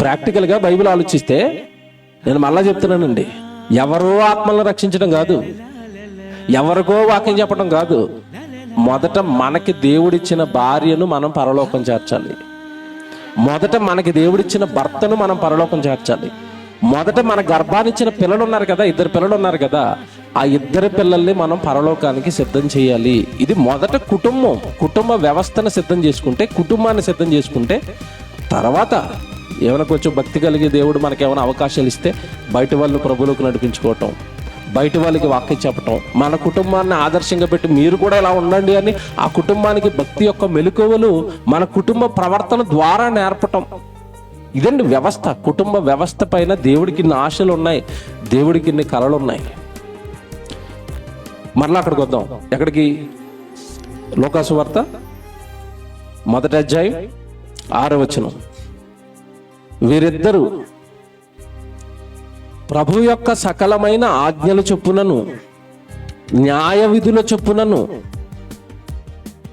ప్రాక్టికల్గా బైబిల్ ఆలోచిస్తే నేను మళ్ళా చెప్తున్నానండి. ఎవరో ఆత్మలను రక్షించడం కాదు. ఎవరికో వాక్యం చెప్పడం కాదు. మొదట మనకి దేవుడిచ్చిన భార్యను మనం పరలోకం చేర్చాలి. మొదట మనకి దేవుడిచ్చిన భర్తను మనం పరలోకం చేర్చాలి. మొదట మన గర్భాన్నిచ్చిన పిల్లలు ఉన్నారు కదా ఇద్దరు పిల్లలు ఉన్నారు కదా ఆ ఇద్దరు పిల్లల్ని మనం పరలోకానికి సిద్ధం చేయాలి. ఇది మొదట కుటుంబం కుటుంబ వ్యవస్థను సిద్ధం చేసుకుంటే కుటుంబాన్ని సిద్ధం చేసుకుంటే తర్వాత ఏమైనా కొంచెం భక్తి కలిగి దేవుడు మనకి ఏమైనా అవకాశాలు ఇస్తే బయట వాళ్ళు ప్రభువులకు నడిపించుకోవటం బయట వాళ్ళకి వాక్యం చెప్పటం మన కుటుంబాన్ని ఆదర్శంగా పెట్టి మీరు కూడా ఇలా ఉండండి అని ఆ కుటుంబానికి భక్తి యొక్క మెలకువలు మన కుటుంబ ప్రవర్తన ద్వారా నేర్పటం. ఇదండి వ్యవస్థ. కుటుంబ వ్యవస్థ పైన దేవుడికి ఇన్ని ఆశలు ఉన్నాయి దేవుడికి ఇన్ని కళలు ఉన్నాయి. మరలా అక్కడికి వద్దాం. ఎక్కడికి? లోకాసు వార్త మొదటి అధ్యాయం ఆరో వచనం. వీరిద్దరూ ప్రభు యొక్క సకలమైన ఆజ్ఞల చొప్పునను న్యాయ విధుల చొప్పునను.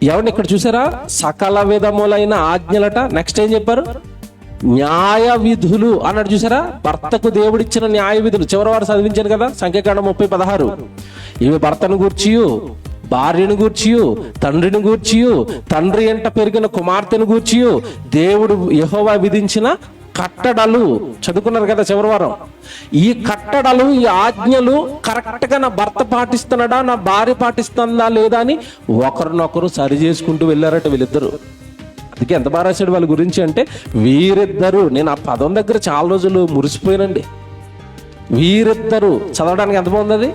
ఎవరిని ఇక్కడ చూసారా? సకల విధములైన ఆజ్ఞలట. నెక్స్ట్ ఏం చెప్పారు? న్యాయ విధులు అన్నాడు చూసారా? భర్తకు దేవుడిచ్చిన న్యాయ విధులు. చివరి వారు చదివించాను కదా సంఖ్యాకాండం ముప్పై పదహారు. ఇవి భర్తను గూర్చియు భార్యను గూర్చియు తండ్రిని గూర్చియు తండ్రి ఎంట పెరిగిన కుమార్తెను గూర్చియు దేవుడు యహోవా విధించిన కట్టడలు చదువుకున్నారు కదా చివరి వారం. ఈ కట్టడలు ఈ ఆజ్ఞలు కరెక్ట్గా నా భర్త పాటిస్తున్నాడా నా భార్య పాటిస్తుందా లేదా అని ఒకరినొకరు సరి చేసుకుంటూ వెళ్ళారట వీళ్ళిద్దరు. అందుకే ఎంత బాగా రాశాడు వాళ్ళ గురించి అంటే వీరిద్దరు నేను ఆ పదం దగ్గర చాలా రోజులు మురిసిపోయానండి. వీరిద్దరు చదవడానికి ఎంత బాగుంది అది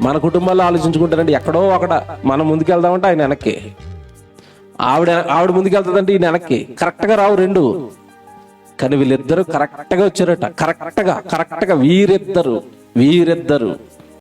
మన కుటుంబాల్లో ఆలోచించుకుంటారండి ఎక్కడో అక్కడ మనం ముందుకెళ్దామంటే ఆయన వెనక్కి. ఆవిడ ఆవిడ ముందుకెళ్తుందంటే ఈయన వెనక్కి. కరెక్ట్గా రావు రెండు. కానీ వీళ్ళిద్దరూ కరెక్ట్గా వచ్చారట. కరెక్ట్గా కరెక్ట్గా వీరిద్దరు వీరిద్దరు.